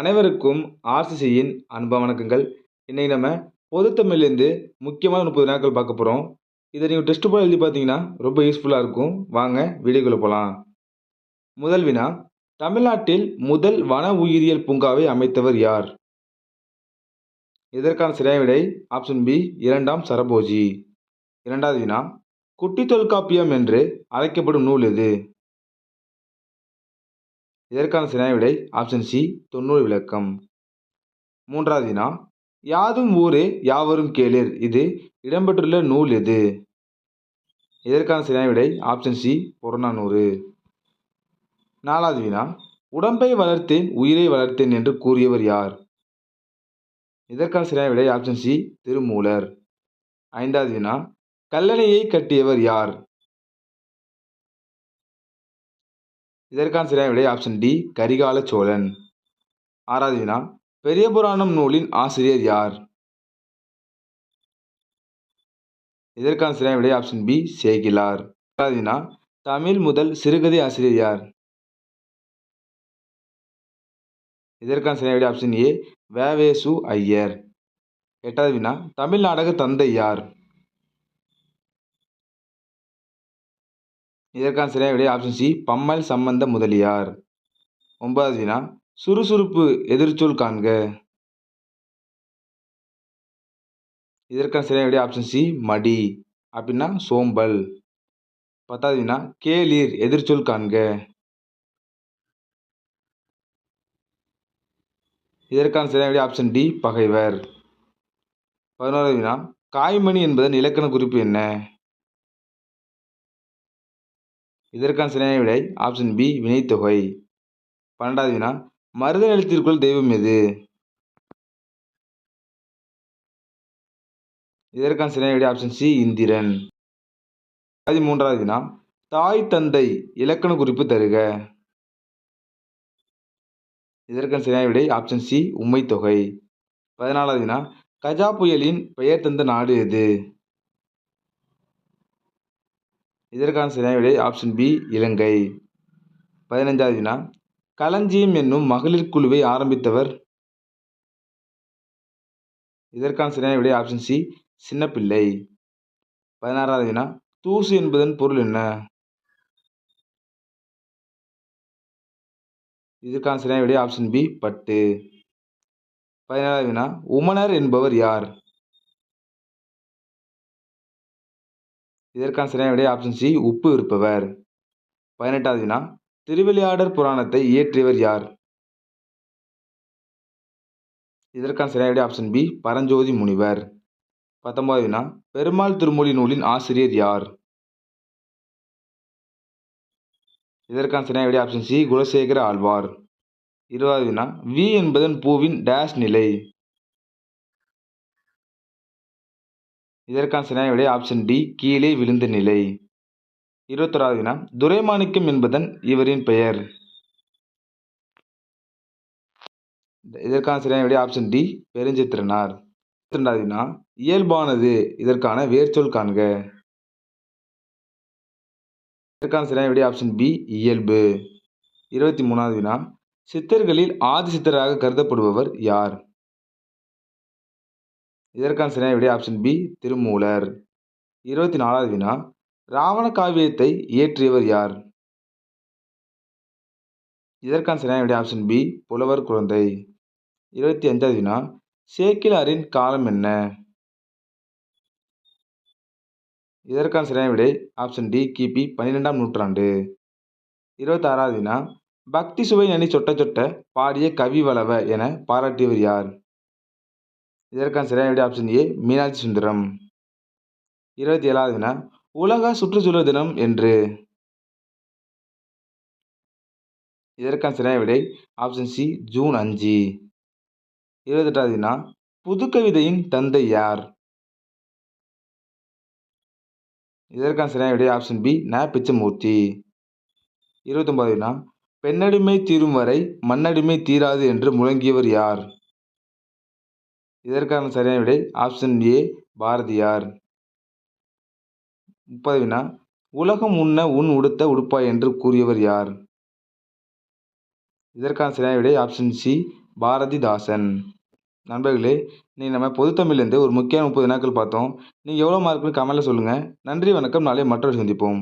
அனைவருக்கும் ஆர்சிசியின் அன்ப வணக்கங்கள். இன்றைக்கி நம்ம பொதுத்தமிழ்லேருந்து முக்கியமான முப்பது நாட்கள் பார்க்க போகிறோம் இதை நீங்கள் டெஸ்ட் போல் எழுதி பார்த்தீங்கன்னா ரொம்ப யூஸ்ஃபுல்லாக இருக்கும். வாங்க வீடியோக்குள்ளே போகலாம் முதல் வினா தமிழ்நாட்டில் முதல் வன உயிரியல் பூங்காவை அமைத்தவர் யார்? இதற்கான சரியான விடை ஆப்ஷன் பி இரண்டாம் சரபோஜி. இரண்டாவது வினா குட்டி தொல்காப்பியம் என்று அழைக்கப்படும் நூல் எது? இதற்கான சரியான விடை ஆப்ஷன் சி தொண்ணூறு விளக்கம். மூன்றாவது வினா யாதும் ஊரே யாவரும் கேளிர் இது இடம்பெற்றுள்ள நூல் எது? இதற்கான சரியான விடை ஆப்ஷன் சி புறநானூறு. நாலாவது வினா உடம்பை வளர்த்தேன் உயிரை வளர்த்தேன் என்று கூறியவர் யார்? இதற்கான சரியான விடை ஆப்ஷன் சி திருமூலர். ஐந்தாவது வினா கல்லணையை கட்டியவர் யார்? இதற்கான சரியான விடை ஆப்ஷன் டி கரிகால சோழன். ஆறாவது வினா பெரிய புராணம் நூலின் ஆசிரியர் யார்? இதற்கான சரியான விடை ஆப்ஷன் பி சேகிலார். ஏழாவது வினா தமிழ் முதல் சிறுகதை ஆசிரியர் யார்? இதற்கான சரியான விடை ஆப்ஷன் ஏ வேவேசு ஐயர். எட்டாவது வினா தமிழ் நாடக தந்தை யார்? இதற்கான சரியான விடை ஆப்ஷன் சி பம்மல் சம்பந்த முதலியார். ஒன்பதாவது வினா சுறுசுறுப்பு எதிர்ச்சொல் காண்க. இதற்கான சரியான விடை ஆப்ஷன் சி மடி. அப்படின்னா சோம்பல். பத்தாவது வினா கேளீர் எதிர்ச்சொல் காண்க. இதற்கான சரியான விடை ஆப்ஷன் டி பகைவர். பதினோராவது வினா காய்மணி என்பதன் இலக்கண குறிப்பு என்ன? இதற்கான சரியான விடை ஆப்ஷன் பி வினைத்தொகை. பன்னெண்டாவது வினா மருத நிலத்திற்குள் தெய்வம் எது? இதற்கான சரியான விடை ஆப்ஷன் சி இந்திரன். பதிமூன்றாவது வினா தாய் தந்தை இலக்கண குறிப்பு தருக. இதற்கான சரியான விடை ஆப்ஷன் சி உண்மை தொகை பதினாலாவது வினா கஜா புயலின் பெயர் தந்த நாடு எது? இதற்கான சரியான விடை ஆப்ஷன் பி இலங்கை. பதினைஞ்சாவது வினா. களஞ்சியம் என்னும் மகளிர் குழுவை ஆரம்பித்தவர். இதற்கான சரியான விடை ஆப்ஷன் சி சின்னப்பிள்ளை. பதினாறாவது வினா. தூசு என்பதன் பொருள் என்ன? இதற்கான சரியான விடை ஆப்ஷன் பி பட்டு. பதினேழாவது வினா. உமனர் என்பவர் யார்? இதற்கான சரியான விடை ஆப்ஷன் சி உப்பு இருப்பவர். பதினெட்டாவது வினா திருவிளையாடர் புராணத்தை இயற்றியவர் யார்? இதற்கான சரியான விடை ஆப்ஷன் பி பரஞ்சோதி முனிவர். பத்தொன்பது வினா பெருமாள் திருமொழி நூலின் ஆசிரியர் யார்? இதற்கான சரியான விடை ஆப்ஷன் சி குலசேகர ஆழ்வார். இருபதாவது வினா வி என்பதன் பூவின் டேஷ் நிலை. இதற்கான சரியான விடை ஆப்ஷன் டி கீழே விழுந்த நிலை. இருபத்தொராவது வினா துரைமாணிக்கம் என்பதன் இவரின் பெயர். இதற்கான சரியான விடை ஆப்ஷன் டி பெருஞ்சித்திரனார். ரெண்டாவது வினா இயல்பானது இதற்கான வேர்ச்சொல் காண்க. இதற்கான சரியான விடை ஆப்ஷன் பி இயல்பு. இருபத்தி மூணாவது வினா சித்தர்களில் ஆதி சித்தராக கருதப்படுபவர் யார்? இதற்கான சரியான விடை ஆப்ஷன் பி திருமூலர். இருபத்தி நாலாவது வினா ராவண காவியத்தை இயற்றியவர் யார்? இதற்கான சரியான விடை ஆப்ஷன் பி புலவர் குழந்தை. இருபத்தி அஞ்சாவது வினா சேக்கிலாரின் காலம் என்ன? இதற்கான சரியான விடை ஆப்ஷன் டி கிபி பன்னிரெண்டாம் நூற்றாண்டு. இருபத்தாறாவது வினா பக்தி சுவை நனி சொட்ட சொட்ட பாடிய கவி வளவ என பாராட்டியவர் யார்? இதற்கான சரியான விடை ஆப்ஷன் ஏ மீனாட்சி சுந்தரம். இருபத்தி ஏழாவது வினா உலக சுற்றுச்சூழல் தினம் என்று. இதற்கான சரியான விடை ஆப்ஷன் சி ஜூன் அஞ்சு. இருபத்தெட்டாவது வினா புதுக்கவிதையின் தந்தை யார்? இதற்கான சரியான விடை ஆப்ஷன் பி ந. பிச்சமூர்த்தி. இருபத்தொன்பது வினா பெண்ணடிமை தீரும் வரை மண்ணடிமை தீராது என்று முழங்கியவர் யார்? இதற்கான சரியான விடை ஆப்ஷன் ஏ பாரதியார். முப்பது வினா உலகம் உண்ண உன் உடுத்த உடுப்பாய் என்று கூறியவர் யார்? இதற்கான சரியான விடை ஆப்ஷன் சி பாரதிதாசன். நண்பர்களே நீ நம்ம பொதுத்தமிழ்லேருந்து ஒரு முக்கியமான முப்பது வினாக்கள் பார்த்தோம். நீங்கள் எவ்வளோ மார்க்குன்னு கமெண்ட்டில் சொல்லுங்கள் நன்றி வணக்கம். நாளை மற்றொரு சந்திப்போம்.